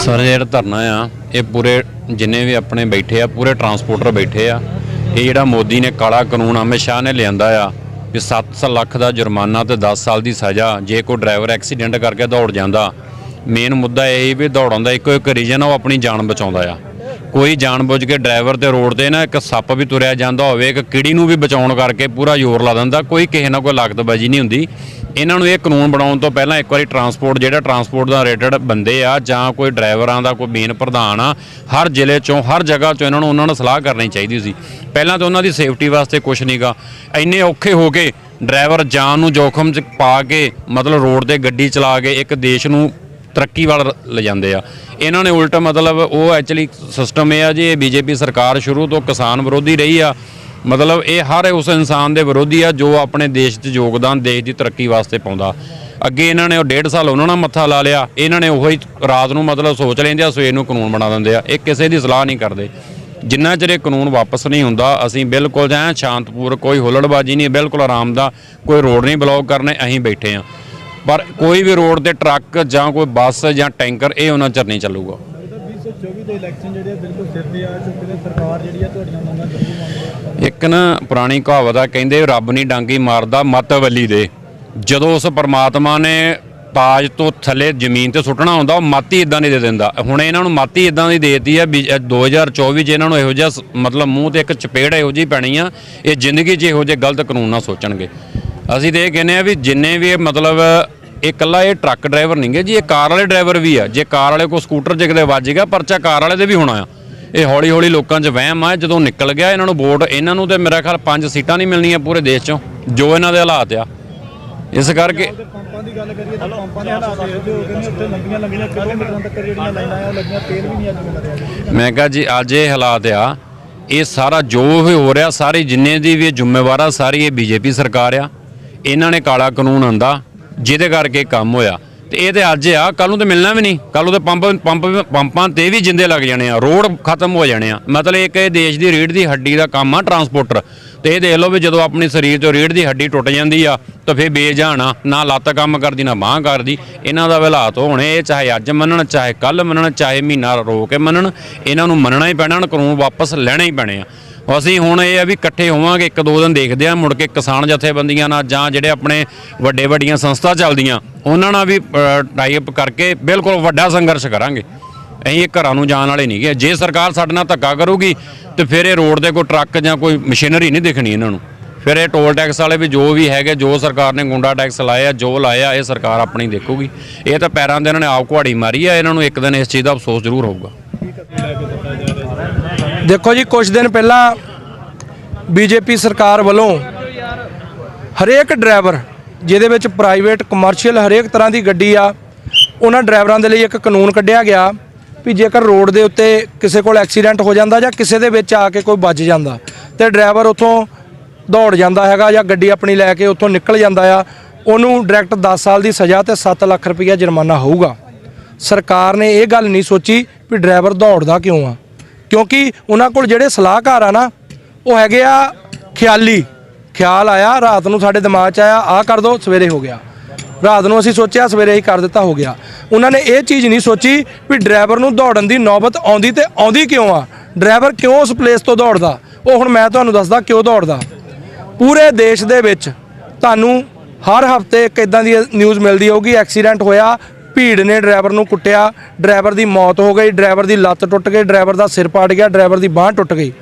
Sir ਜਿਹੜਾ ਧਰਨਾ ਆ, ਇਹ ਪੂਰੇ ਜਿੰਨੇ ਵੀ ਆਪਣੇ ਬੈਠੇ ਆ, ਪੂਰੇ ਟਰਾਂਸਪੋਰਟਰ ਬੈਠੇ ਆ, ਇਹ ਜਿਹੜਾ ਮੋਦੀ ਨੇ ਕਾਲਾ ਕਾਨੂੰਨ ਅਮਿਤ ਸ਼ਾਹ ਨੇ ਲਿਆਂਦਾ ਆ ਕਿ 7 ਲੱਖ ਦਾ ਜੁਰਮਾਨਾ ਤੇ 10 ਸਾਲ ਦੀ ਸਜ਼ਾ, ਜੇ ਕੋਈ ਡਰਾਈਵਰ ਐਕਸੀਡੈਂਟ ਕਰਕੇ ਦੌੜ ਜਾਂਦਾ। ਮੇਨ ਮੁੱਦਾ ਇਹ ਵੀ ਦੌੜਾਉਂਦਾ ਇੱਕੋ ਇੱਕ ਰੀਜਨ ਆ, ਉਹ ਆਪਣੀ ਜਾਨ ਬਚਾਉਂਦਾ ਆ। ਕੋਈ ਜਾਣਬੁੱਝ ਕੇ ਡਰਾਈਵਰ ਤੇ ਰੋਡ ਤੇ ਨਾ ਇੱਕ ਸੱਪ ਵੀ ਤੁਰਿਆ ਜਾਂਦਾ ਹੋਵੇ, ਇੱਕ ਕੀੜੀ ਨੂੰ ਵੀ ਬਚਾਉਣ ਕਰਕੇ ਪੂਰਾ ਜ਼ੋਰ ਲਾ ਦਿੰਦਾ, ਕੋਈ ਕਿਸੇ ਨਾਲ ਕੋਈ ਲਾਗਤਬਾਜ਼ੀ ਨਹੀਂ ਹੁੰਦੀ। ਇਹਨਾਂ ਨੂੰ ਇਹ ਕਾਨੂੰਨ ਬਣਾਉਣ ਤੋਂ ਪਹਿਲਾਂ ਇੱਕ ਵਾਰੀ ਟਰਾਂਸਪੋਰਟ, ਜਿਹੜਾ ਟਰਾਂਸਪੋਰਟ ਦਾ ਰੇਟਡ ਬੰਦੇ ਆ, ਜਾਂ ਕੋਈ ਡਰਾਈਵਰਾਂ ਦਾ ਕੋਈ ਮੇਨ ਪ੍ਰਧਾਨ ਆ, ਹਰ ਜ਼ਿਲ੍ਹੇ ਚੋਂ, ਹਰ ਜਗ੍ਹਾ ਚੋਂ ਇਹਨਾਂ ਨੂੰ ਉਹਨਾਂ ਨੂੰ ਸਲਾਹ ਕਰਨੀ ਚਾਹੀਦੀ ਸੀ। ਪਹਿਲਾਂ ਤਾਂ ਉਹਨਾਂ ਦੀ ਸੇਫਟੀ ਵਾਸਤੇ ਕੁਝ ਨਹੀਂਗਾ ਇੰਨੇ ਔਖੇ ਹੋ ਕੇ ਡਰਾਈਵਰ ਜਾਨ ਨੂੰ ਜੋਖਮ 'ਚ ਪਾ ਕੇ, ਮਤਲਬ ਰੋਡ ਤੇ ਗੱਡੀ ਚਲਾ ਕੇ ਇੱਕ ਦੇਸ਼ ਨੂੰ ਤਰੱਕੀ ਵੱਲ ਲਿਜਾਂਦੇ ਆ। ਇਹਨਾਂ ਨੇ ਉਲਟ ਮਤਲਬ ਉਹ ਐਕਚੁਅਲੀ ਸਿਸਟਮ ਇਹ ਆ ਜੀ, ਇਹ ਬੀਜੇਪੀ ਸਰਕਾਰ ਸ਼ੁਰੂ ਤੋਂ ਕਿਸਾਨ ਵਿਰੋਧੀ ਰਹੀ ਆ। ਮਤਲਬ ਇਹ ਹਰ ਉਸ ਇਨਸਾਨ ਦੇ ਵਿਰੋਧੀ ਆ ਜੋ ਆਪਣੇ ਦੇਸ਼ 'ਚ ਯੋਗਦਾਨ, ਦੇਸ਼ ਦੀ ਤਰੱਕੀ ਵਾਸਤੇ ਪਾਉਂਦਾ। ਅੱਗੇ ਇਹਨਾਂ ਨੇ ਉਹ ਡੇਢ ਸਾਲ ਉਹਨਾਂ ਨਾਲ ਮੱਥਾ ਲਾ ਲਿਆ। ਇਹਨਾਂ ਨੇ ਉਹੀ ਰਾਤ ਨੂੰ ਮਤਲਬ ਸੋਚ ਲੈਂਦੇ ਆ, ਸਵੇਰ ਨੂੰ ਕਾਨੂੰਨ ਬਣਾ ਦਿੰਦੇ ਆ। ਇਹ ਕਿਸੇ ਦੀ ਸਲਾਹ ਨਹੀਂ ਕਰਦੇ। ਜਿੰਨਾ ਚਿਰ ਇਹ ਕਾਨੂੰਨ ਵਾਪਸ ਨਹੀਂ ਹੁੰਦਾ, ਅਸੀਂ ਬਿਲਕੁਲ ਜਾਂ ਸ਼ਾਂਤਪੂਰ ਕੋਈ ਹੁੱਲੜਬਾਜੀ ਨਹੀਂ, ਬਿਲਕੁਲ ਆਰਾਮ ਦਾ ਕੋਈ ਰੋਡ ਨਹੀਂ ਬਲੌਕ ਕਰਨੇ, ਅਸੀਂ ਬੈਠੇ ਆ। ਪਰ ਕੋਈ ਵੀ ਰੋਡ ਤੇ ਟਰੱਕ ਜਾਂ ਕੋਈ ਬੱਸ ਜਾਂ ਟੈਂਕਰ ਇਹ ਉਹਨਾਂ ਚਿਰ ਨਹੀਂ ਚੱਲੂਗਾ। ਲੱਗਦਾ 2024 ਦੇ ਇਲੈਕਸ਼ਨ ਜਿਹੜੇ ਆ ਬਿਲਕੁਲ ਸਿਰ ਤੇ ਆ ਚੁੱਕੇ ਨੇ ਸਰਕਾਰ ਜਿਹੜੀ ਆ ਤੁਹਾਡੀਆਂ ਮੰਗਾਂ ਜ਼ਰੂਰ ਮੰਗ ਰਹੀ ਆ। ਇੱਕ ਨਾ ਪੁਰਾਣੀ ਕਹਾਵਤ ਆ ਕਹਿੰਦੇ ਰੱਬ ਨਹੀਂ ਡਾਂਗੀ ਮਾਰਦਾ ਮੱਤ ਵੱਲੀ ਦੇ। ਜਦੋਂ ਉਸ ਪਰਮਾਤਮਾ ਨੇ ਤਾਜ ਤੋਂ ਥੱਲੇ ਜ਼ਮੀਨ ਤੇ ਸੁੱਟਣਾ ਹੁੰਦਾ ਉਹ ਮਾਤੀ ਇਦਾਂ ਨਹੀਂ ਦੇ ਦਿੰਦਾ। ਹੁਣ ਇਹਨਾਂ ਨੂੰ ਮਾਤੀ ਇਦਾਂ ਦੀ ਦੇਤੀ ਆ ਵੀ ਇਹ 2024 ਚ ਇਹਨਾਂ ਨੂੰ ਇਹੋ ਜਿਹਾ ਮਤਲਬ ਮੂੰਹ ਤੇ ਇੱਕ ਚਪੇੜ ਇਹੋ ਜਿਹੀ ਪੈਣੀ ਆ ਇਹ ਜ਼ਿੰਦਗੀ 'ਚ ਇਹੋ ਜਿਹੇ ਗਲਤ ਕਾਨੂੰਨ ਨਾ ਸੋਚਣਗੇ। ਅਸੀਂ ਤੇ ਇਹ ਕਹਿੰਦੇ ਆ ਵੀ ਜਿੰਨੇ ਵੀ ਇਹ ਮਤਲਬ ਇਹ ਇਕੱਲਾ ਇਹ ਟਰੱਕ ਡਰਾਈਵਰ ਨਹੀਂਗੇ ਜੀ ਇਹ ਕਾਰ ਵਾਲੇ ਡਰਾਈਵਰ ਵੀ ਆ। ਜੇ ਕਾਰ ਵਾਲੇ ਕੋ ਸਕੂਟਰ ਜਿਗਦੇ ਵੱਜ ਗਿਆ ਪਰਚਾ ਕਾਰ ਵਾਲੇ ਦੇ ਵੀ ਹੋਣਾ ਆ। ਇਹ ਹੌਲੀ ਹੌਲੀ ਲੋਕਾਂ 'ਚ ਵਹਿਮ ਆ ਜਦੋਂ ਨਿਕਲ ਗਿਆ ਇਹਨਾਂ ਨੂੰ ਵੋਟ ਇਹਨਾਂ ਨੂੰ ਤੇ ਮੇਰਾ ਖਿਆਲ ਪੰਜ ਸੀਟਾਂ ਨਹੀਂ ਮਿਲਣੀਆਂ ਪੂਰੇ ਦੇਸ਼ 'ਚੋਂ ਜੋ ਇਹਨਾਂ ਦੇ ਹਾਲਾਤ ਆ। ਇਸ ਕਰਕੇ ਤੇ ਪੰਪਾਂ ਦੀ ਗੱਲ ਕਰੀਏ ਤਾਂ ਪੰਪਾਂ ਦੇ ਹਾਲਾਤ ਇਹੋ ਜਿਹੇ ਹੋ ਗਏ ਨੇ ਉੱਥੇ ਲੰਬੀਆਂ ਲੰਬੀਆਂ ਕਿਲੋਮੀਟਰਾਂ ਤੱਕ ਜਿਹੜੀਆਂ ਲਾਈਨਾਂ ਆ ਉਹ ਲੱਗੀਆਂ ਤੇਲ ਵੀ ਨਹੀਂ ਅੱਜ ਮਿਲ ਰਿਹਾ। ਮੈਂ ਕਿਹਾ ਜੀ ਅੱਜ ਇਹ ਹਾਲਾਤ ਆ ਇਹ ਸਾਰਾ ਜੋ ਵੀ ਹੋ ਰਿਹਾ ਸਾਰੇ ਜਿੰਨੇ ਦੀ ਵੀ ਜ਼ਿੰਮੇਵਾਰ ਸਾਰੀ ਇਹ ਬੀਜੇਪੀ ਸਰਕਾਰ ਆ ਇਹਨਾਂ ਨੇ ਕਾਲਾ ਕਾਨੂੰਨ ਆਂਦਾ ਜਿਹਦੇ ਕਰਕੇ ਕੰਮ ਹੋਇਆ। ਤੇ ਇਹ ਤੇ ਅੱਜ ਆ ਕੱਲ ਨੂੰ ਤੇ ਮਿਲਣਾ ਵੀ ਨਹੀਂ। ਕੱਲ ਨੂੰ ਤੇ ਪੰਪ ਪੰਪ, ਪੰਪਾਂ ਤੇ ਵੀ ਜਿੰਦੇ ਲੱਗ ਜਾਣੇ ਆ। ਰੋਡ ਖਤਮ ਹੋ ਜਾਣੇ ਆ। ਮਤਲਬ ਇੱਕ ਇਹ ਦੇਸ਼ ਦੀ ਰੀੜ ਦੀ ਹੱਡੀ ਦਾ ਕੰਮ ਆ, ਟਰਾਂਸਪੋਰਟਰ। ਤੇ ਇਹ ਦੇਖ ਲਓ ਵੀ ਜਦੋਂ ਆਪਣੀ ਸਰੀਰ ਤੋਂ ਰੀੜ ਦੀ ਹੱਡੀ ਟੁੱਟ ਜਾਂਦੀ ਆ, ਤਾਂ ਫੇਰ ਬੇਜਾਣਾ ਨਾ ਲੱਤ ਕੰਮ ਕਰਦੀ, ਨਾ ਬਾਹ ਕਰਦੀ। ਇਹਨਾਂ ਦਾ ਹਾਲਾਤ ਹੋਣੇ, ਇਹ ਚਾਹੇ ਅੱਜ ਮੰਨਣ, ਚਾਹੇ ਕੱਲ ਮੰਨਣ, ਚਾਹੇ ਮਹੀਨਾ ਰੋ ਕੇ ਮੰਨਣ। ਇਹਨਾਂ ਨੂੰ ਮੰਨਣਾ ਹੀ ਪੈਣਾ ਕਾਨੂੰਨ ਵਾਪਸ ਲੈਣੇ ਹੀ ਪੈਣੇ ਆ। ਅਸੀਂ ਹੁਣ ਇਹ ਆ ਵੀ ਇਕੱਠੇ ਹੋਵਾਂਗੇ, ਇੱਕ ਦੋ ਦਿਨ ਦੇਖਦੇ ਆ, ਮੁੜ ਕੇ ਕਿਸਾਨ ਜਥੇਬੰਦੀਆਂ ਨਾਲ ਜਾਂ ਜਿਹੜੇ ਆਪਣੇ ਵੱਡੇ ਵੱਡੀਆਂ ਸੰਸਥਾ ਚੱਲਦੀਆਂ, ਉਹਨਾਂ ਨਾਲ ਵੀ ਟਾਈ ਅਪ ਕਰਕੇ ਬਿਲਕੁਲ ਵੱਡਾ ਸੰਘਰਸ਼ ਕਰਾਂਗੇ। ਅਸੀਂ ਇਹ ਘਰਾਂ ਨੂੰ ਜਾਣ ਵਾਲੇ ਨਹੀਂ ਗਏ। ਜੇ ਸਰਕਾਰ ਸਾਡੇ ਨਾਲ ਧੱਕਾ ਕਰੂਗੀ, ਤੇ ਫਿਰ ਇਹ ਰੋਡ ਤੇ ਕੋਈ ਟਰੱਕ ਜਾਂ ਕੋਈ ਮਸ਼ੀਨਰੀ ਨਹੀਂ ਦਿਖਣੀ ਇਹਨਾਂ ਨੂੰ। ਫਿਰ ਇਹ ਟੋਲ ਟੈਕਸ ਵਾਲੇ ਵੀ ਜੋ ਵੀ ਹੈਗੇ, ਜੋ ਸਰਕਾਰ ਨੇ ਗੁੰਡਾ ਟੈਕਸ ਲਾਇਆ, ਜੋ ਲਾਇਆ, ਇਹ ਸਰਕਾਰ ਆਪਣੀ ਦੇਖੂਗੀ। ਇਹ ਤਾਂ ਪੈਰਾਂ ਦੇ ਇਹਨਾਂ ਨੇ ਆਪ ਕੁਹਾੜੀ ਮਾਰੀ ਆ, ਇਹਨਾਂ ਨੂੰ ਇੱਕ ਦਿਨ ਇਸ ਚੀਜ਼ ਦਾ ਅਫਸੋਸ ਜ਼ਰੂਰ ਹੋਊਗਾ। ਦੇਖੋ ਜੀ ਕੁਝ ਦਿਨ ਪਹਿਲਾਂ ਬੀਜੇਪੀ ਸਰਕਾਰ ਵੱਲੋਂ ਹਰੇਕ ਡਰਾਈਵਰ, ਜਿਹਦੇ ਵਿੱਚ ਪ੍ਰਾਈਵੇਟ ਕਮਰਸ਼ੀਅਲ ਹਰੇਕ ਤਰ੍ਹਾਂ ਦੀ ਗੱਡੀ ਆ, ਉਹਨਾਂ ਡਰਾਈਵਰਾਂ ਦੇ ਲਈ ਇੱਕ ਕਾਨੂੰਨ ਕੱਢਿਆ ਗਿਆ ਵੀ ਜੇਕਰ ਰੋਡ ਦੇ ਉੱਤੇ ਕਿਸੇ ਕੋਲ ਐਕਸੀਡੈਂਟ ਹੋ ਜਾਂਦਾ ਜਾਂ ਕਿਸੇ ਦੇ ਵਿੱਚ ਆ ਕੇ ਕੋਈ ਵੱਜ ਜਾਂਦਾ ਤੇ ਡਰਾਈਵਰ ਉੱਥੋਂ ਦੌੜ ਜਾਂਦਾ ਹੈਗਾ ਜਾਂ ਗੱਡੀ ਆਪਣੀ ਲੈ ਕੇ ਉੱਥੋਂ ਨਿਕਲ ਜਾਂਦਾ ਆ, ਉਹਨੂੰ ਡਾਇਰੈਕਟ 10 ਸਾਲ ਦੀ ਸਜ਼ਾ ਤੇ 7 ਲੱਖ ਰੁਪਈਆ ਜੁਰਮਾਨਾ ਹੋਊਗਾ। ਸਰਕਾਰ ਨੇ ਇਹ ਗੱਲ ਨਹੀਂ ਸੋਚੀ ਵੀ ਡਰਾਈਵਰ ਦੌੜਦਾ ਕਿਉਂ ਆ। ਕਿਉਂਕਿ ਉਹਨਾਂ ਕੋਲ ਜਿਹੜੇ ਸਲਾਹਕਾਰ ਆ ਨਾ, ਉਹ ਹੈਗੇ ਆ ਖਿਆਲੀ। ਖਿਆਲ ਆਇਆ, ਰਾਤ ਨੂੰ ਸਾਡੇ ਦਿਮਾਗ 'ਚ ਆਇਆ, ਆਹ ਕਰ ਦੋ, ਸਵੇਰੇ ਹੋ ਗਿਆ। ਰਾਤ ਨੂੰ ਅਸੀਂ ਸੋਚਿਆ, ਸਵੇਰੇ ਹੀ ਕਰ ਦਿੱਤਾ, ਹੋ ਗਿਆ। ਉਹਨਾਂ ਨੇ ਇਹ ਚੀਜ਼ ਨਹੀਂ ਸੋਚੀ ਵੀ ਡਰਾਈਵਰ ਨੂੰ ਦੌੜਨ ਦੀ ਨੌਬਤ ਆਉਂਦੀ ਤੇ ਆਉਂਦੀ ਕਿਉਂ ਆ? ਡਰਾਈਵਰ ਕਿਉਂ ਉਸ ਪਲੇਸ ਤੋਂ ਦੌੜਦਾ? ਉਹ ਹੁਣ ਮੈਂ ਤੁਹਾਨੂੰ ਦੱਸਦਾ ਕਿਉਂ ਦੌੜਦਾ। ਪੂਰੇ ਦੇਸ਼ ਦੇ ਵਿੱਚ ਤੁਹਾਨੂੰ ਹਰ ਹਫ਼ਤੇ ਇੱਕ ਇਦਾਂ ਦੀ ਨਿਊਜ਼ ਮਿਲਦੀ ਹੋਊਗੀ ਐਕਸੀਡੈਂਟ ਹੋਇਆ ਭੀੜ ਨੇ ਡਰਾਈਵਰ ਨੂੰ ਕੁੱਟਿਆ, ਡਰਾਈਵਰ ਦੀ ਮੌਤ ਹੋ ਗਈ, ਡਰਾਈਵਰ ਦੀ ਲੱਤ ਟੁੱਟ ਗਈ, ਡਰਾਈਵਰ ਦਾ ਸਿਰ ਪਾੜ ਗਿਆ, ਡਰਾਈਵਰ ਦੀ ਬਾਹ ਟੁੱਟ ਗਈ।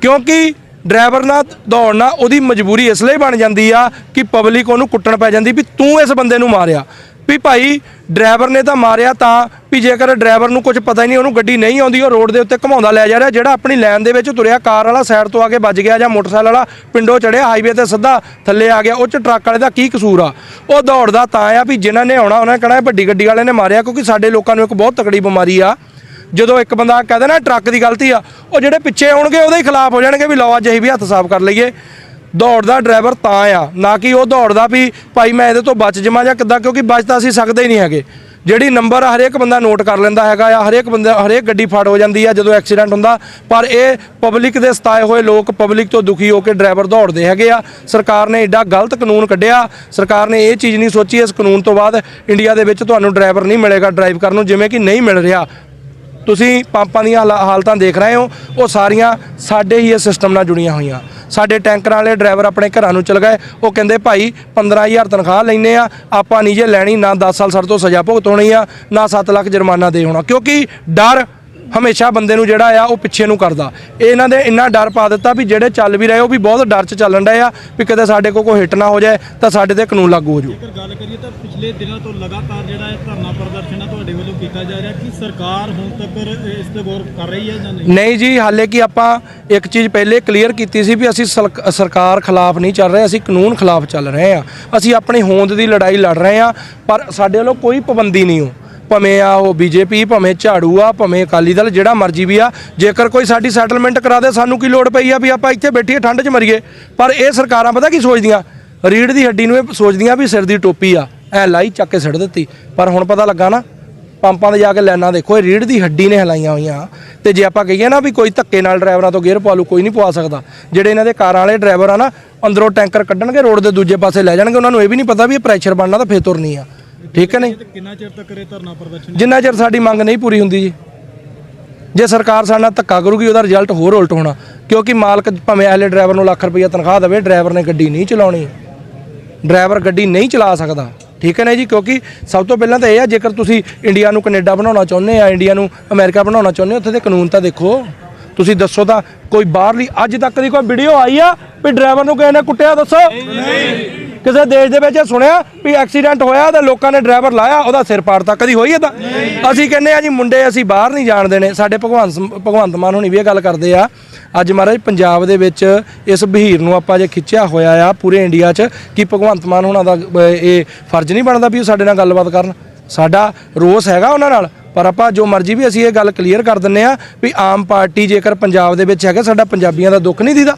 ਕਿਉਂਕਿ ਡਰਾਈਵਰ ਨਾਲ ਦੌੜਨਾ ਉਹਦੀ ਮਜਬੂਰੀ ਇਸ ਲਈ ਬਣ ਜਾਂਦੀ ਆ ਕਿ ਪਬਲਿਕ ਉਹਨੂੰ ਕੁੱਟਣ ਪੈ ਜਾਂਦੀ ਵੀ ਤੂੰ ਇਸ ਬੰਦੇ ਨੂੰ ਮਾਰਿਆ। ਵੀ ਭਾਈ ਡਰਾਈਵਰ ਨੇ ਤਾਂ ਮਾਰਿਆ ਤਾਂ ਵੀ ਜੇਕਰ ਡਰਾਈਵਰ ਨੂੰ ਕੁਝ ਪਤਾ ਹੀ ਨਹੀਂ, ਉਹਨੂੰ ਗੱਡੀ ਨਹੀਂ ਆਉਂਦੀ, ਉਹ ਰੋਡ ਦੇ ਉੱਤੇ ਘਮਾਉਂਦਾ ਲੈ ਜਾ ਰਿਹਾ, ਜਿਹੜਾ ਆਪਣੀ ਲਾਈਨ ਦੇ ਵਿੱਚ ਤੁਰਿਆ ਕਾਰ ਵਾਲਾ ਸਾਈਡ ਤੋਂ ਆ ਕੇ ਵੱਜ ਗਿਆ ਜਾਂ ਮੋਟਰਸਾਈਕਲ ਵਾਲਾ, ਪਿੰਡੋਂ ਚੜਿਆ ਹਾਈਵੇ ਤੇ ਸਿੱਧਾ ਥੱਲੇ ਆ ਗਿਆ ਉਹ ਚ ਟਰੱਕ ਵਾਲੇ ਦਾ ਕੀ ਕਸੂਰ ਆ? ਉਹ ਦੌੜਦਾ ਤਾਂ ਆ ਵੀ ਜਿਨ੍ਹਾਂ ਨੇ ਆਉਣਾ, ਉਹਨਾਂ ਨੇ ਕਹਿਣਾ ਵੱਡੀ ਗੱਡੀ ਵਾਲੇ ਨੇ ਮਾਰਿਆ, ਕਿਉਂਕਿ ਸਾਡੇ ਲੋਕਾਂ ਨੂੰ ਇੱਕ ਬਹੁਤ ਤਕੜੀ ਬਿਮਾਰੀ ਆ। ਜਦੋਂ ਇੱਕ ਬੰਦਾ ਕਹਦੇ ਨਾ ਟਰੱਕ ਦੀ ਗਲਤੀ ਆ, ਉਹ ਜਿਹੜੇ ਪਿੱਛੇ ਆਉਣਗੇ ਉਹਦੇ ਹੀ ਖਿਲਾਫ ਹੋ ਜਾਣਗੇ ਵੀ ਲਓ, ਅੱਜ ਅਸੀਂ ਵੀ ਹੱਥ ਸਾਫ਼ ਕਰ ਲਈਏ। ਦੌੜਦਾ ਡਰਾਈਵਰ ਤਾਂ ਆ, ਨਾ ਕਿ ਉਹ ਦੌੜਦਾ ਵੀ ਭਾਈ ਮੈਂ ਇਹਦੇ ਤੋਂ ਬਚ ਜਾਵਾਂ ਜਾਂ ਕਿੱਦਾਂ, ਕਿਉਂਕਿ ਬਚ ਤਾਂ ਅਸੀਂ ਸਕਦੇ ਹੀ ਨਹੀਂ ਹੈਗੇ। ਜਿਹੜੀ ਨੰਬਰ ਹਰੇਕ ਬੰਦਾ ਨੋਟ ਕਰ ਲੈਂਦਾ ਹੈਗਾ ਆ, ਹਰੇਕ ਬੰਦਾ, ਹਰੇਕ ਗੱਡੀ ਫੜ ਹੋ ਜਾਂਦੀ ਆ ਜਦੋਂ ਐਕਸੀਡੈਂਟ ਹੁੰਦਾ, ਪਰ ਇਹ ਪਬਲਿਕ ਦੇ ਸਤਾਏ ਹੋਏ ਲੋਕ ਪਬਲਿਕ ਤੋਂ ਦੁਖੀ ਹੋ ਕੇ ਡਰਾਈਵਰ ਦੌੜਦੇ ਹੈਗੇ ਆ। ਸਰਕਾਰ ਨੇ ਐਡਾ ਗਲਤ ਕਾਨੂੰਨ ਕੱਢਿਆ, ਸਰਕਾਰ ਨੇ ਇਹ ਚੀਜ਼ ਨਹੀਂ ਸੋਚੀ, ਇਸ ਕਾਨੂੰਨ ਤੋਂ ਬਾਅਦ ਇੰਡੀਆ ਦੇ ਵਿੱਚ ਤੁਹਾਨੂੰ ਡਰਾਈਵਰ ਨਹੀਂ ਮਿਲੇਗਾ ਡਰਾਈਵ ਕਰਨ ਨੂੰ, ਜਿਵੇਂ ਕਿ ਨਹੀਂ ਮਿਲ ਰਿਹਾ। ਤੁਸੀਂ ਪੰਪਾਂ ਦੀਆਂ ਹਾਲਾ- ਹਾਲਤਾਂ ਦੇਖ ਰਹੇ ਹੋ, ਉਹ ਸਾਰੀਆਂ ਸਾਡੇ ਹੀ ਇਸ ਸਿਸਟਮ ਨਾਲ ਜੁੜੀਆਂ ਹੋਈਆਂ। ਸਾਡੇ ਟੈਂਕਰਾਂ ਵਾਲੇ ਡਰਾਈਵਰ ਆਪਣੇ ਘਰਾਂ ਨੂੰ ਚਲ ਗਏ, ਉਹ ਕਹਿੰਦੇ, ਭਾਈ 15000 ਤਨਖਾਹ ਲੈਨੇ ਆ, ਆਪਾਂ ਨਹੀਂ ਜੇ ਲੈਣੀ, ਨਾ 10 ਸਾਲ ਸਾਡੇ ਤੋਂ ਸਜ਼ਾ ਭੁਗਤ ਹੋਣੀ ਆ, ਨਾ 7 ਲੱਖ ਜੁਰਮਾਨਾ ਦੇ ਹੋਣਾ। ਕਿਉਂਕਿ ਡਰ ਹਮੇਸ਼ਾ ਬੰਦੇ ਨੂੰ ਜਿਹੜਾ ਆ ਉਹ ਪਿੱਛੇ ਨੂੰ ਕਰਦਾ। ਇਹ ਇਹਨਾਂ ਦੇ ਇੰਨਾ ਡਰ ਪਾ ਦਿੱਤਾ ਵੀ ਜਿਹੜੇ ਚੱਲ ਵੀ ਰਹੇ ਉਹ ਵੀ ਬਹੁਤ ਡਰ 'ਚ ਚੱਲਣ ਡਏ ਆ ਵੀ ਕਿਤੇ ਸਾਡੇ ਕੋਲ ਕੋਈ ਹਿੱਟ ਨਾ ਹੋ ਜਾਏ ਤਾਂ ਸਾਡੇ ਤੇ ਕਾਨੂੰਨ ਲਾਗੂ ਹੋ ਜਾਊ। ਜੇਕਰ ਗੱਲ ਕਰੀਏ ਤਾਂ ਪਿਛਲੇ ਦਿਨਾਂ ਤੋਂ ਲਗਾਤਾਰ ਜਿਹੜਾ ਇਹ ਧਰਨਾ ਪ੍ਰਦਰਸ਼ਨ ਆ ਤੁਹਾਡੇ ਵੱਲੋਂ ਕੀਤਾ ਜਾ ਰਿਹਾ ਕਿ ਸਰਕਾਰ ਹੁਣ ਤੱਕ ਇਸ ਤੇ ਗੌਰ ਕਰ ਰਹੀ ਹੈ ਜਾਂ ਨਹੀਂ? ਨਹੀਂ ਜੀ ਹਾਲੇ ਕਿ ਆਪਾਂ ਇੱਕ ਚੀਜ਼ ਪਹਿਲੇ ਕਲੀਅਰ ਕੀਤੀ ਸੀ ਵੀ ਅਸੀਂ ਸਲਕ- ਸਰਕਾਰ ਖਿਲਾਫ ਨਹੀਂ ਚੱਲ ਰਹੇ ਅਸੀਂ ਕਾਨੂੰਨ ਖਿਲਾਫ ਚੱਲ ਰਹੇ ਹਾਂ ਅਸੀਂ ਆਪਣੀ ਹੋਂਦ ਦੀ ਲੜਾਈ ਲੜ ਰਹੇ ਹਾਂ ਪਰ ਸਾਡੇ ਵੱਲੋਂ ਕੋਈ ਪਾਬੰਦੀ ਨਹੀਂ ਹੋ ਭਵੇਂ ਆ ਉਹ ਬੀਜੇਪੀ ਭਵੇਂ ਝਾੜੂ ਆ, ਭਵੇਂ ਅਕਾਲੀ ਦਲ, ਜਿਹੜਾ ਮਰਜ਼ੀ ਵੀ ਆ, ਜੇਕਰ ਕੋਈ ਸਾਡੀ ਸੈਟਲਮੈਂਟ ਕਰਾ ਦੇ, ਸਾਨੂੰ ਕੀ ਲੋੜ ਪਈ ਆ ਵੀ ਆਪਾਂ ਇੱਥੇ ਬੈਠੀਏ, ਠੰਡ 'ਚ ਮਰੀਏ? ਪਰ ਇਹ ਸਰਕਾਰਾਂ ਪਤਾ ਕੀ ਸੋਚਦੀਆਂ? ਰੀੜ ਦੀ ਹੱਡੀ ਨੂੰ ਇਹ ਸੋਚਦੀਆਂ ਵੀ ਸਿਰ ਦੀ ਟੋਪੀ ਆ, ਐ ਲਾਈ ਚੱਕ ਕੇ ਸਿੱਟ ਦਿੱਤੀ। ਪਰ ਹੁਣ ਪਤਾ ਲੱਗਾ ਨਾ, ਪੰਪਾਂ 'ਤੇ ਜਾ ਕੇ ਲਾਈਨਾਂ ਦੇਖੋ, ਇਹ ਰੀੜ ਦੀ ਹੱਡੀ ਨੇ ਹਲਾਈਆਂ ਹੋਈਆਂ। ਤੇ ਜੇ ਆਪਾਂ ਕਹੀਏ ਨਾ ਵੀ ਕੋਈ ਧੱਕੇ ਨਾਲ ਡਰਾਈਵਰਾਂ ਤੋਂ ਗੇਅਰ ਪਵਾ ਲੂ ਕੋਈ ਨਹੀਂ ਪਵਾ ਸਕਦਾ। ਜਿਹੜੇ ਇਹਨਾਂ ਦੇ ਕਾਰਾਂ ਵਾਲੇ ਡਰਾਈਵਰ ਆ ਨਾ, ਅੰਦਰੋਂ ਟੈਂਕਰ ਕੱਢਣਗੇ, ਰੋਡ ਦੇ ਦੂਜੇ ਪਾਸੇ ਲੈ ਜਾਣਗੇ, ਉਹਨਾਂ ਨੂੰ ਇਹ ਵੀ ਨਹੀਂ ਪਤਾ ਵੀ ਇਹ ਪ੍ਰੈਸ਼ਰ ਬਣਨਾ ਤਾਂ ਫੇਰ ਤੁਰਨੀ ਆ। ਠੀਕ ਹੈ ਨਹੀਂ? ਕਿੰਨਾ ਚਿਰ ਤੱਕ ਇਹ ਧਰਨਾ ਪ੍ਰਦਰਸ਼ਨ ਜਿੰਨਾ ਚਿਰ ਸਾਡੀ ਮੰਗ ਨਹੀਂ ਪੂਰੀ ਹੁੰਦੀ ਜੀ। ਜੇ ਸਰਕਾਰ ਸਾਡੇ ਨਾਲ ਧੱਕਾ ਕਰੂਗੀ ਉਹਦਾ ਰਿਜ਼ਲਟ ਹੋਰ ਉਲਟ ਹੋਣਾ। ਕਿਉਂਕਿ ਮਾਲਕ ਭਾਵੇਂ ਅਗਲੇ ਡਰਾਈਵਰ ਨੂੰ ਲੱਖ ਰੁਪਈਆ ਤਨਖਾਹ ਦੇਵੇ ਡਰਾਈਵਰ ਨੇ ਗੱਡੀ ਨਹੀਂ ਚਲਾਉਣੀ। ਡਰਾਈਵਰ ਗੱਡੀ ਨਹੀਂ ਚਲਾ ਸਕਦਾ। ਠੀਕ ਹੈ ਨਾ ਜੀ? ਕਿਉਂਕਿ ਸਭ ਤੋਂ ਪਹਿਲਾਂ ਤਾਂ ਇਹ ਆ ਜੇਕਰ ਤੁਸੀਂ ਇੰਡੀਆ ਨੂੰ ਕੈਨੇਡਾ ਬਣਾਉਣਾ ਚਾਹੁੰਦੇ ਆ ਇੰਡੀਆ ਨੂੰ ਅਮਰੀਕਾ ਬਣਾਉਣਾ ਚਾਹੁੰਦੇ ਹੋ ਉੱਥੇ ਦੇ ਕਾਨੂੰਨ ਤਾਂ ਦੇਖੋ। ਤੁਸੀਂ ਦੱਸੋ ਤਾਂ ਕੋਈ ਬਾਹਰਲੀ ਅੱਜ ਤੱਕ ਦੀ ਕੋਈ ਵੀਡੀਓ ਆਈ ਆ ਵੀ ਡਰਾਈਵਰ ਨੂੰ ਕਿਸੇ ਨੇ ਕੁੱਟਿਆ ਦੱਸੋ? ਕਿਸੇ ਦੇਸ਼ ਦੇ ਵਿੱਚ ਇਹ ਸੁਣਿਆ ਵੀ ਐਕਸੀਡੈਂਟ ਹੋਇਆ ਤਾਂ ਲੋਕਾਂ ਨੇ ਡਰਾਈਵਰ ਲਾਇਆ, ਉਹਦਾ ਸਿਰ ਪਾੜਤਾ ਕਦੀ ਹੋਈ ਏਦਾਂ? ਅਸੀਂ ਕਹਿੰਦੇ ਆ ਜੀ, ਮੁੰਡੇ ਅਸੀਂ ਬਾਹਰ ਨਹੀਂ ਜਾਣਦੇ ਨੇ। ਸਾਡੇ ਭਗਵੰਤ ਭਗਵੰਤ ਮਾਨ ਹੁਣੀ ਵੀ ਇਹ ਗੱਲ ਕਰਦੇ ਆ। ਅੱਜ ਮਹਾਰਾਜ, ਪੰਜਾਬ ਦੇ ਵਿੱਚ ਇਸ ਬਹੀਰ ਨੂੰ ਆਪਾਂ ਜੇ ਖਿੱਚਿਆ ਹੋਇਆ ਆ ਪੂਰੇ ਇੰਡੀਆ 'ਚ, ਕਿ ਭਗਵੰਤ ਮਾਨ ਹੁਣਾਂ ਦਾ ਇਹ ਫਰਜ਼ ਨਹੀਂ ਬਣਦਾ ਵੀ ਉਹ ਸਾਡੇ ਨਾਲ ਗੱਲਬਾਤ ਕਰਨ? ਸਾਡਾ ਰੋਸ ਹੈਗਾ ਉਹਨਾਂ ਨਾਲ। ਪਰ ਆਪਾਂ ਜੋ ਮਰਜ਼ੀ ਵੀ ਅਸੀਂ ਇਹ ਗੱਲ ਕਲੀਅਰ ਕਰ ਦਿੰਨੇ ਆ ਵੀ ਆਮ ਪਾਰਟੀ ਜੇਕਰ ਪੰਜਾਬ ਦੇ ਵਿੱਚ ਹੈਗਾ, ਸਾਡਾ ਪੰਜਾਬੀਆਂ ਦਾ ਦੁੱਖ ਨਹੀਂ ਦੀਦਾ।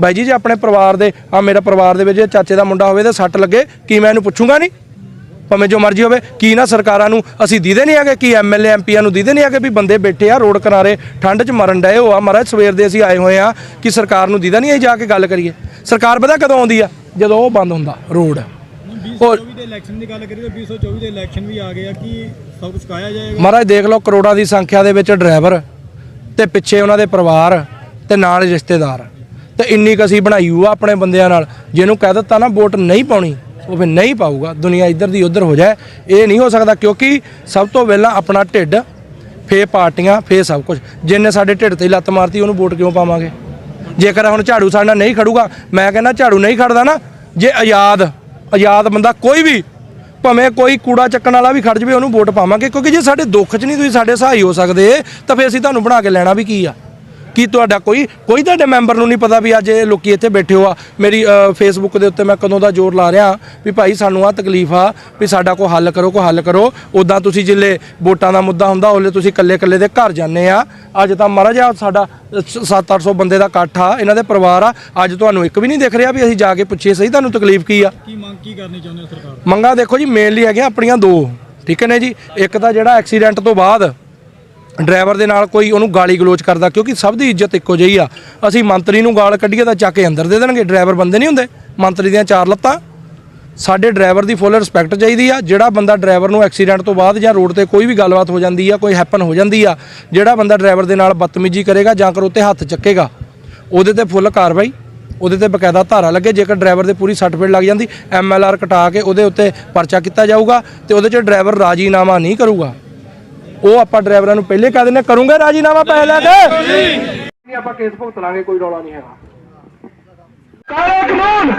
ਬਾਈ ਜੀ ਜੇ ਆਪਣੇ ਪਰਿਵਾਰ ਦੇ ਆ ਮੇਰਾ ਪਰਿਵਾਰ ਦੇ ਵਿੱਚ ਜੇ ਚਾਚੇ ਦਾ ਮੁੰਡਾ ਹੋਵੇ ਤੇ ਸੱਟ ਲੱਗੇ ਕੀ ਮੈਂ ਇਹਨੂੰ ਪੁੱਛੂੰਗਾ ਨਹੀਂ? ਭਾਵੇਂ ਜੋ ਮਰਜ਼ੀ ਹੋਵੇ ਕੀ ਨਾ ਸਰਕਾਰਾਂ ਨੂੰ ਅਸੀਂ ਦੀਦੇ ਨਹੀਂ ਹੈਗੇ ਕੀ ਐਮਐਲਏ ਐਮਪੀਆਂ ਨੂੰ ਦੀਦੇ ਨਹੀਂ ਹੈਗੇ ਵੀ ਬੰਦੇ ਬੈਠੇ ਆ ਰੋਡ ਕਿਨਾਰੇ ਠੰਡ 'ਚ ਮਰਨ ਡਏ ਹੋ ਆ। ਮਹਾਰਾਜ ਸਵੇਰ ਦੇ ਅਸੀਂ ਆਏ ਹੋਏ ਆ ਕਿ ਸਰਕਾਰ ਨੂੰ ਦੀਦਾ ਨਹੀਂ ਅਸੀਂ ਜਾ ਕੇ ਗੱਲ ਕਰੀਏ। ਸਰਕਾਰ ਪਤਾ ਕਦੋਂ ਆਉਂਦੀ ਆ? ਜਦੋਂ ਉਹ ਬੰਦ ਹੁੰਦਾ ਰੋਡ। 2024 ਦੇ ਇਲੈਕਸ਼ਨ ਦੀ ਗੱਲ ਕਰੀਏ ਤਾਂ 2024 ਦੇ ਇਲੈਕਸ਼ਨ ਵੀ ਆ ਗਏ ਆ ਕਿ ਸਭ ਕੁਝ ਕਾਇਆ ਜਾਏਗਾ? ਮਹਾਰਾਜ ਦੇਖ ਲਓ ਕਰੋੜਾਂ ਦੀ ਸੰਖਿਆ ਦੇ ਵਿੱਚ ਡਰਾਈਵਰ ਤੇ ਪਿੱਛੇ ਉਹਨਾਂ ਦੇ ਪਰਿਵਾਰ ਤੇ ਨਾਲ ਰਿਸ਼ਤੇਦਾਰ। ਤੇ ਇੰਨੀ ਕੁ ਅਸੀਂ ਬਣਾਈ ਹੋਆ ਆਪਣੇ ਬੰਦਿਆਂ ਨਾਲ। ਜਿਹਨੂੰ ਕਹਿ ਦਿੱਤਾ ਨਾ ਵੋਟ ਨਹੀਂ ਪਾਉਣੀ, ਉਹ ਫਿਰ ਨਹੀਂ ਪਾਊਗਾ। ਦੁਨੀਆ ਇੱਧਰ ਦੀ ਉੱਧਰ ਹੋ ਜਾਏ। ਇਹ ਨਹੀਂ ਹੋ ਸਕਦਾ ਕਿਉਂਕਿ ਸਭ ਤੋਂ ਪਹਿਲਾਂ ਆਪਣਾ ਢਿੱਡ ਫੇ ਪਾਰਟੀਆਂ ਫੇ ਸਭ ਕੁਝ। ਜਿੰਨੇ ਸਾਡੇ ਢਿੱਡ ਤੇ ਲੱਤ ਮਾਰਤੀ, ਉਹਨੂੰ ਵੋਟ ਕਿਉਂ ਪਾਵਾਂਗੇ? ਜੇਕਰ ਹੁਣ ਝਾੜੂ ਸਾਡੇ ਨਾਲ ਨਹੀਂ ਖੜੂਗਾ, ਮੈਂ ਕਹਿੰਦਾ ਝਾੜੂ ਨਹੀਂ ਖੜਦਾ ਨਾ, ਜੇ ਆਜ਼ਾਦ ਆਜ਼ਾਦ ਬੰਦਾ ਕੋਈ ਵੀ, ਭਾਵੇਂ ਕੋਈ ਕੂੜਾ ਚੱਕਣ ਵਾਲਾ ਵੀ ਖੜ ਜਵੇ, ਉਹਨੂੰ ਵੋਟ ਪਾਵਾਂਗੇ। ਕਿਉਂਕਿ ਜੇ ਸਾਡੇ ਦੁੱਖ 'ਚ ਨਹੀਂ ਤੁਸੀਂ ਸਾਡੇ ਸਹਾਈ ਹੋ ਸਕਦੇ, ਤਾਂ ਫਿਰ ਅਸੀਂ ਤੁਹਾਨੂੰ ਬਣਾ ਕੇ ਲੈਣਾ ਵੀ ਕੀ ਆ? ਕੀ ਤੁਹਾਡਾ ਕੋਈ ਕੋਈ ਤੁਹਾਡੇ ਮੈਂਬਰ ਨੂੰ ਨਹੀਂ ਪਤਾ ਵੀ ਅੱਜ ਇਹ ਲੋਕੀ ਇੱਥੇ ਬੈਠੇ ਹੋ ਆ? ਮੇਰੀ ਫੇਸਬੁੱਕ ਦੇ ਉੱਤੇ ਮੈਂ ਕਦੋਂ ਦਾ ਜ਼ੋਰ ਲਾ ਰਿਹਾ ਵੀ ਭਾਈ ਸਾਨੂੰ ਆ ਤਕਲੀਫ ਆ ਵੀ ਸਾਡਾ ਕੋਈ ਹੱਲ ਕਰੋ ਕੋਈ ਹੱਲ ਕਰੋ। ਉਦਾਂ ਤੁਸੀਂ ਜਿੱਲੇ ਵੋਟਾਂ ਦਾ ਮੁੱਦਾ ਹੁੰਦਾ ਉਹਲੇ ਤੁਸੀਂ ਇਕੱਲੇ ਇਕੱਲੇ ਦੇ ਘਰ ਜਾਂਦੇ ਆ। ਅੱਜ ਤਾਂ ਮਹਾਰਾਜ ਆ ਸਾਡਾ 7-800 ਬੰਦੇ ਦਾ ਇਕੱਠ ਆ ਇਹਨਾਂ ਦੇ ਪਰਿਵਾਰ ਆ। ਅੱਜ ਤੁਹਾਨੂੰ ਇੱਕ ਵੀ ਨਹੀਂ ਦਿਖ ਰਿਹਾ ਵੀ ਅਸੀਂ ਜਾ ਕੇ ਪੁੱਛੀਏ ਸਹੀ ਤੁਹਾਨੂੰ ਤਕਲੀਫ ਕੀ ਆ। ਕੀ ਮੰਗ ਕੀ ਕਰਨੀ ਚਾਹੁੰਦੇ ਹੋ ਸਰਕਾਰ ਮੰਗਾਂ ਦੇਖੋ ਜੀ ਮੇਨਲੀ ਹੈਗੀਆਂ ਆਪਣੀਆਂ ਦੋ ਠੀਕ ਹੈ ਨੇ ਜੀ? ਇੱਕ ਤਾਂ ਜਿਹੜਾ ਐਕਸੀਡੈਂਟ ਤੋਂ ਬਾਅਦ ਡਰਾਈਵਰ ਦੇ ਨਾਲ ਕੋਈ ਉਹਨੂੰ ਗਾਲੀ ਗਲੋਚ ਕਰਦਾ, ਕਿਉਂਕਿ ਸਭ ਦੀ ਇੱਜ਼ਤ ਇੱਕੋ ਜਿਹੀ ਆ। ਅਸੀਂ ਮੰਤਰੀ ਨੂੰ ਗਾਲ ਕੱਢੀਏ ਤਾਂ ਚੱਕ ਕੇ ਅੰਦਰ ਦੇ ਦੇਣਗੇ। ਡਰਾਈਵਰ ਬੰਦੇ ਨਹੀਂ ਹੁੰਦੇ। ਮੰਤਰੀ ਦੀਆਂ ਚਾਰ ਲੱਤਾਂ। ਸਾਡੇ ਡਰਾਈਵਰ ਦੀ ਫੁੱਲ ਰਿਸਪੈਕਟ ਚਾਹੀਦੀ ਆ। ਜਿਹੜਾ ਬੰਦਾ ਡਰਾਈਵਰ ਨੂੰ ਐਕਸੀਡੈਂਟ ਤੋਂ ਬਾਅਦ ਜਾਂ ਰੋਡ ਤੇ ਕੋਈ ਵੀ ਗੱਲਬਾਤ ਹੋ ਜਾਂਦੀ ਆ, ਕੋਈ ਹੈਪਨ ਹੋ ਜਾਂਦੀ ਆ, ਜਿਹੜਾ ਬੰਦਾ ਡਰਾਈਵਰ ਦੇ ਨਾਲ ਬਦਤਮੀਜ਼ੀ ਕਰੇਗਾ ਜਾਂ ਕਰ ਉੱਤੇ ਹੱਥ ਚੱਕੇਗਾ, ਉਹਦੇ ਤੇ ਫੁੱਲ ਕਾਰਵਾਈ, ਉਹਦੇ ਤੇ ਬਕਾਇਦਾ ਧਾਰਾ ਲੱਗੇ। ਜੇਕਰ ਡਰਾਈਵਰ ਦੇ ਪੂਰੀ ਸੱਟ ਫੇਟ ਲੱਗ ਜਾਂਦੀ ਐਮਐਲਆਰ ਕਟਾ ਕੇ ਉਹਦੇ ਉੱਤੇ ਪਰਚਾ ਕੀਤਾ ਜਾਊਗਾ ਤੇ ਉਹਦੇ 'ਚ ਡਰਾਈਵਰ ਰਾਜੀਨਾਮਾ ਨਹੀਂ ਕਰੂਗਾ। ਉਹ ਆਪਾਂ ਡਰਾਈਵਰਾਂ ਨੂੰ ਪਹਿਲੇ ਕਹਿ ਦਿੰਦੇ ਕਰੂੰਗੇ ਰਾਜੀਨਾਮਾ ਪੈਸੇ ਲੈ ਕੇ ਨਹੀਂ ਆਪਾਂ ਕੇਸ ਭੁਗਤ ਲਾਂਗੇ ਕੋਈ ਰੌਲਾ ਨਹੀਂ ਹੈਗਾ। ਕਾਲਾ ਕਾਨੂੰਨ!